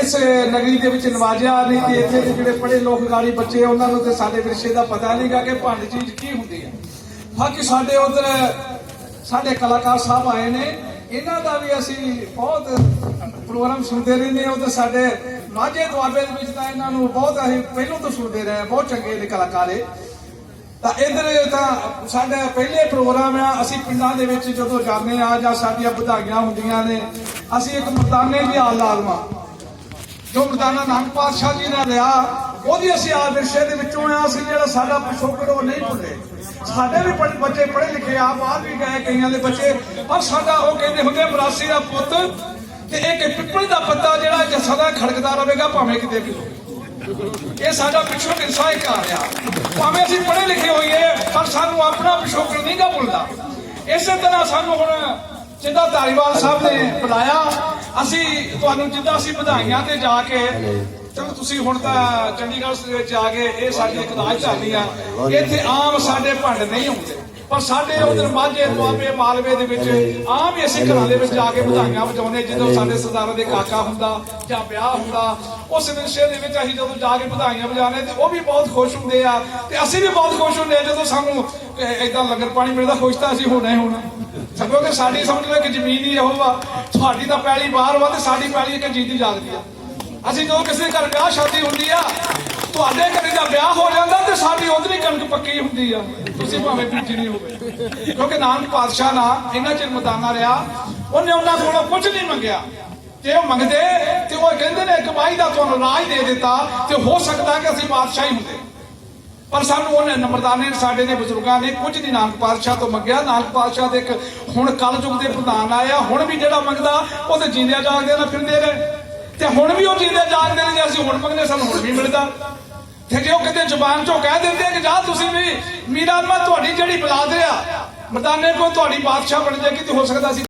ਇਸ ਨਗਰੀ ਦੇ ਵਿੱਚ ਨਵਾਜਿਆ ਨਹੀਂ ਤੇ ਇੱਥੇ ਦੇ ਜਿਹੜੇ ਪੜ੍ਹੇ ਲੋਕ ਗਾੜੀ ਬੱਚੇ ਉਹਨਾਂ ਨੂੰ ਤੇ ਸਾਡੇ ਵਿਰਸੇ ਦਾ ਪਤਾ ਨਹੀਂਗਾ ਕਿ ਭੰਡ ਚੀਜ਼ ਕੀ ਹੁੰਦੀ ਹੈ ਬਾਕੀ ਸਾਡੇ ਉਧਰ ਸਾਡੇ ਕਲਾਕਾਰ ਸਾਹਿਬ ਆਏ ਨੇ। ਇਹਨਾਂ ਦਾ ਵੀ ਅਸੀਂ ਬਹੁਤ ਪ੍ਰੋਗਰਾਮ ਸੁਣਦੇ ਰਹਿੰਦੇ ਹਾਂ। ਉਧਰ ਸਾਡੇ ਮਾਝੇ ਦੁਆਬੇ ਦੇ ਵਿੱਚ ਤਾਂ ਇਹਨਾਂ ਨੂੰ ਬਹੁਤ ਅਸੀਂ ਪਹਿਲਾਂ ਤੋਂ ਸੁਣਦੇ ਰਹੇ ਹਾਂ, ਬਹੁਤ ਚੰਗੇ ਨੇ ਕਲਾਕਾਰ ਇਹ। ਤਾਂ ਇਧਰ ਤਾਂ ਸਾਡਾ ਪਹਿਲੇ ਪ੍ਰੋਗਰਾਮ ਆ। ਅਸੀਂ ਪਿੰਡਾਂ ਦੇ ਵਿੱਚ ਜਦੋਂ ਜਾਂਦੇ ਆ ਜਾਂ ਸਾਡੀਆਂ ਵਧਾਈਆਂ ਹੁੰਦੀਆਂ ਨੇ ਅਸੀਂ ਇੱਕ ਮਰਦਾਨੇ ਦੀ ਹਾਲ ਲਾਜ਼ਮਾ ਜੋ ਮਰਦਾਨਾ ਨਾਨਕ ਪਾਤਸ਼ਾਹ ਜੀ ਨੇ ਲਿਆ ਉਹਦੀ ਅਸੀਂ ਆ ਦੇ ਵਿੱਚੋਂ ਆ ਅਸੀਂ ਜਿਹੜਾ ਸਾਡਾ ਪਿਛੋਕੜ ਉਹ ਨਹੀਂ ਭੁੱਲੇ। ਸਾਡੇ ਵੀ ਪੜ੍ਹੇ ਬੱਚੇ ਪੜ੍ਹੇ ਲਿਖੇ ਆ, ਬਾਹਰ ਵੀ ਗਏ ਕਈਆਂ ਦੇ ਬੱਚੇ, ਪਰ ਸਾਡਾ ਉਹ ਕਹਿੰਦੇ ਹੁੰਦੇ ਮਰਾਸੀ ਦਾ ਪੁੱਤ, ਤੇ ਇੱਕ ਪਿੱਪਲ ਦਾ ਪੱਤਾ ਜਿਹੜਾ ਜੇ ਖੜਕਦਾ ਰਹੇਗਾ, ਭਾਵੇਂ ਕਿਤੇ ਵੀ ਇਹ ਸਾਡਾ ਪਿਛੋਕੜ ਇਨਸਾ ਹੀ ਕਰ ਰਿਹਾ। ਭਾਵੇਂ ਅਸੀਂ ਪੜ੍ਹੇ ਲਿਖੇ ਹੋਈਏ, ਪਰ ਸਾਨੂੰ ਆਪਣਾ ਪਿਛੋਕੜ ਨਹੀਂ ਗਾ ਭੁੱਲਦਾ। ਇਸੇ ਤਰ੍ਹਾਂ ਸਾਨੂੰ ਹੁਣ ਜਿੱਦਾਂ ਧਾਰੀਵਾਲ ਸਾਹਿਬ ਨੇ ਬੁਲਾਇਆ ਅਸੀਂ ਤੁਹਾਨੂੰ ਜਿੱਦਾਂ ਅਸੀਂ ਵਧਾਈਆਂ ਤੇ ਜਾ ਕੇ ਚਲੋ ਤੁਸੀਂ ਹੁਣ ਤਾਂ ਚੰਡੀਗੜ੍ਹ ਦੇ ਵਿੱਚ ਆ ਗਏ ਇਹ ਸਾਡੀ ਇੱਕ ਰਾਜ ਧਾਨੀ ਆ। ਇੱਥੇ ਆਮ ਸਾਡੇ ਭੰਡ ਨਹੀਂ ਹੁੰਦੇ ਪਰ ਸਾਡੇ ਉਧਰ ਮਾਝੇ ਦੁਆਬੇ ਮਾਲਵੇ ਦੇ ਵਿੱਚ ਆਮ ਹੀ ਅਸੀਂ ਘਰਾਂ ਦੇ ਵਿੱਚ ਜਾ ਕੇ ਵਧਾਈਆਂ ਵਜਾਉਂਦੇ ਜਦੋਂ ਸਾਡੇ ਸਰਦਾਰਾਂ ਦੇ ਕਾਕਾ ਹੁੰਦਾ ਜਾਂ ਵਿਆਹ ਹੁੰਦਾ ਉਸ ਵਿਸ਼ੇ ਦੇ ਵਿੱਚ ਅਸੀਂ ਜਦੋਂ ਜਾ ਕੇ ਵਧਾਈਆਂ ਵਜਾਉਂਦੇ ਤੇ ਉਹ ਵੀ ਬਹੁਤ ਖੁਸ਼ ਹੁੰਦੇ ਆ ਤੇ ਅਸੀਂ ਵੀ ਬਹੁਤ ਖੁਸ਼ ਹੁੰਦੇ ਆ ਜਦੋਂ ਸਾਨੂੰ ਇਦਾਂ ਲੰਗਰ ਪਾਣੀ ਮਿਲਦਾ ਖੁਸ਼ ਤਾਂ ਅਸੀਂ ਹੋਣਾ ਹੀ ਹੋਣਾ। ਸਗੋਂ ਕਿ ਸਾਡੀ ਸਮਝ ਲਓ ਕਿ ਜ਼ਮੀਨ ਹੀ ਇਹੋ ਵਾ ਤੁਹਾਡੀ ਤਾਂ ਪੈਲੀ ਬਾਹਰ ਵਾ ਤੇ ਸਾਡੀ ਪੈਲੀ ਇੱਕ ਜੀਤੀ ਜਾਗਦੀ ਆ। ਅਸੀਂ ਜਦੋਂ ਕਿਸੇ ਘਰ ਵਿਆਹ ਸ਼ਾਦੀ ਹੁੰਦੀ ਆ, ਤੁਹਾਡੇ ਘਰੇ ਦਾ ਵਿਆਹ ਹੋ ਜਾਂਦਾ ਤੇ ਸਾਡੀ ਉਧਰੀ ਕਣਕ ਪੱਕੀ ਹੁੰਦੀ ਆ। ਤੁਸੀਂ ਭਾਵੇਂ ਬੀਜੀ ਨਹੀਂ ਹੋਵੇ ਕਿਉਂਕਿ ਨਾਨਕ ਪਾਤਸ਼ਾਹ ਨਾ ਇਹਨਾਂ ਚਿਰ ਮਦਾਨਾ ਰਿਹਾ, ਉਹਨੇ ਉਹਨਾਂ ਕੋਲੋਂ ਕੁਝ ਨਹੀਂ ਮੰਗਿਆ। ਤੇ ਉਹ ਮੰਗਦੇ ਤੇ ਉਹ ਕਹਿੰਦੇ ਨੇ ਕਮਾਈ ਦਾ ਤੁਹਾਨੂੰ ਰਾਜ ਦੇ ਦਿੱਤਾ ਤੇ ਹੋ ਸਕਦਾ ਕਿ ਅਸੀਂ ਬਾਦਸ਼ਾਹ ਹੀ ਹੁੰਦੇ। ਪਰ ਸਾਨੂੰ ਉਹਨੇ ਨੰਬਰਦਾਨੇ ਨੇ ਸਾਡੇ ਨੇ ਬਜ਼ੁਰਗਾਂ ਨੇ ਕੁਝ ਨਹੀਂ ਨਾਨਕ ਪਾਤਸ਼ਾਹ ਤੋਂ ਮੰਗਿਆ। ਨਾਨਕ ਪਾਤਸ਼ਾਹ ਦੇ ਇੱਕ ਹੁਣ ਕਲਯੁਗ ਦੇ ਪ੍ਰਧਾਨ ਆਇਆ। ਹੁਣ ਵੀ ਜਿਹੜਾ ਮੰਗਦਾ, ਉਹ ਤੇ ਜਿੰਦਿਆਂ ਜਾਗਦੇ ਨਾਲ ਫਿਰਦੇ ਨੇ ਤੇ ਹੁਣ ਵੀ ਉਹ ਜਿੰਦਿਆਂ ਜਾਗਦੇ ਨੇ ਜੇ ਅਸੀਂ ਹੁਣ ਮੰਗਦੇ, ਸਾਨੂੰ ਹੁਣ ਵੀ ਮਿਲਦਾ। ਤੇ ਜੇ ਉਹ ਕਿਤੇ ਜ਼ੁਬਾਨ ਚੋਂ ਕਹਿ ਦਿੰਦੇ ਕਿ ਜਾ ਤੁਸੀਂ ਵੀ ਮੀਰਾਂ ਮੈਂ, ਤੁਹਾਡੀ ਜਿਹੜੀ ਬਲਾਦ ਆ, ਮਰਦਾਨੇ ਕੋ ਤੁਹਾਡੀ ਬਾਦਸ਼ਾਹ ਬਣ ਜਾਏਗੀ ਤੇ ਹੋ ਸਕਦਾ ਸੀ